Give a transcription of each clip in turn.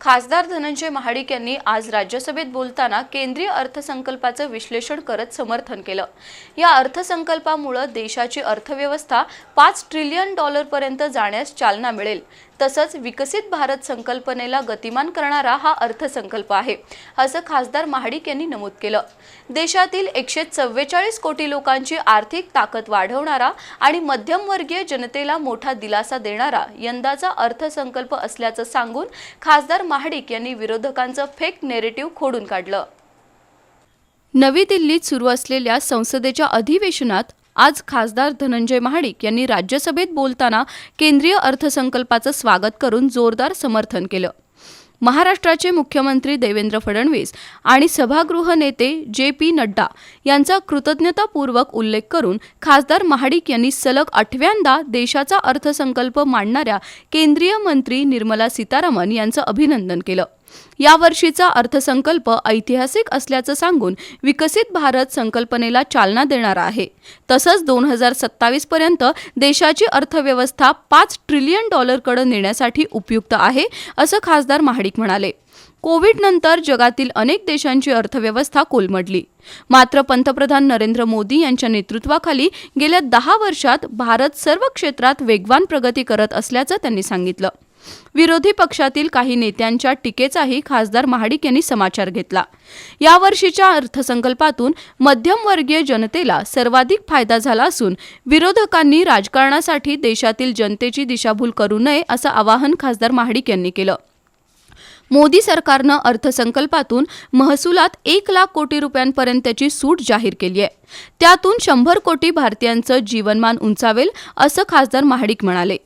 खासदार धनंजय महाडिक यांनी आज राज्यसभेत बोलताना केंद्रीय अर्थसंकल्पाचं विश्लेषण करत समर्थन केलं. या अर्थसंकल्पामुळं देशाची अर्थव्यवस्था पाच ट्रिलियन डॉलरपर्यंत जाण्यास चालना मिळेल. तसंच विकसित भारत संकल्पनेला गतिमान करणारा हा अर्थसंकल्प आहे असं खासदार महाडिक यांनी नमूद केलं. देशातील एकशे चव्वेचाळीस कोटी लोकांची आर्थिक ताकद वाढवणारा आणि मध्यमवर्गीय जनतेला मोठा दिलासा देणारा यंदाचा अर्थसंकल्प असल्याचं सांगून खासदार महाडिक यांनी विरोधकांचं फेक नेरेटिव्ह खोडून काढलं. नवी दिल्लीत सुरू असलेल्या संसदेच्या अधिवेशनात आज खासदार धनंजय महाडिक यांनी राज्यसभेत बोलताना केंद्रीय अर्थसंकल्पाचं स्वागत करून जोरदार समर्थन केलं. महाराष्ट्राचे मुख्यमंत्री देवेंद्र फडणवीस आणि सभागृह नेते जे पी नड्डा यांचा कृतज्ञतापूर्वक उल्लेख करून खासदार महाडिक यांनी सलग आठव्यांदा देशाचा अर्थसंकल्प मांडणाऱ्या केंद्रीय मंत्री निर्मला सीतारामन यांचं अभिनंदन केलं. यावर्षीचा अर्थसंकल्प ऐतिहासिक असल्याचं सांगून विकसित भारत संकल्पनेला चालना देणारा आहे. तसंच दोन हजार सत्तावीस पर्यंत देशाची अर्थव्यवस्था पाच ट्रिलियन डॉलरकडे नेण्यासाठी उपयुक्त आहे असं खासदार महाडिक म्हणाले. कोविड नंतर जगातील अनेक देशांची अर्थव्यवस्था कोलमडली. मात्र पंतप्रधान नरेंद्र मोदी यांच्या नेतृत्वाखाली गेल्या दहा वर्षात भारत सर्व क्षेत्रात वेगवान प्रगती करत असल्याचं त्यांनी सांगितलं. विरोधी पक्षातील काही नेत्यांच्या टीकेचाही खासदार महाडिक यांनी समाचार घेतला. यावर्षीच्या अर्थसंकल्पातून मध्यमवर्गीय जनतेला सर्वाधिक फायदा झाला असून विरोधकांनी राजकारणासाठी देशातील जनतेची दिशाभूल करू नये असं आवाहन खासदार महाडिक यांनी केलं. मोदी सरकारनं अर्थसंकल्पातून महसुलात एक लाख कोटी रुपयांपर्यंतची सूट जाहीर केली आहे त्यातून शंभर कोटी भारतीयांचं जीवनमान उंचावेल असं खासदार महाडिक म्हणाले.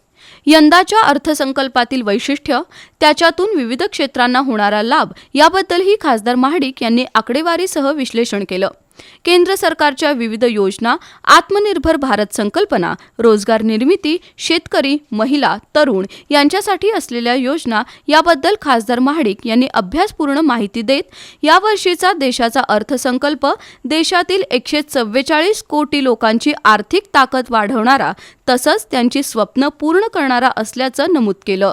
यंदाच्या अर्थसंकल्पातील वैशिष्ट्य त्याच्यातून विविध क्षेत्रांना होणारा लाभ याबद्दलही खासदार महाडिक यांनी आकडेवारीसह विश्लेषण केलं. केंद्र सरकारच्या विविध योजना आत्मनिर्भर भारत संकल्पना रोजगार निर्मिती शेतकरी महिला तरुण यांच्यासाठी असलेल्या योजना याबद्दल खासदार महाडिक यांनी अभ्यासपूर्ण माहिती देत यावर्षीचा देशाचा अर्थसंकल्प देशातील एकशे चव्वेचाळीस कोटी लोकांची आर्थिक ताकद वाढवणारा तसंच त्यांची स्वप्न पूर्ण करणारा असल्याचं नमूद केलं.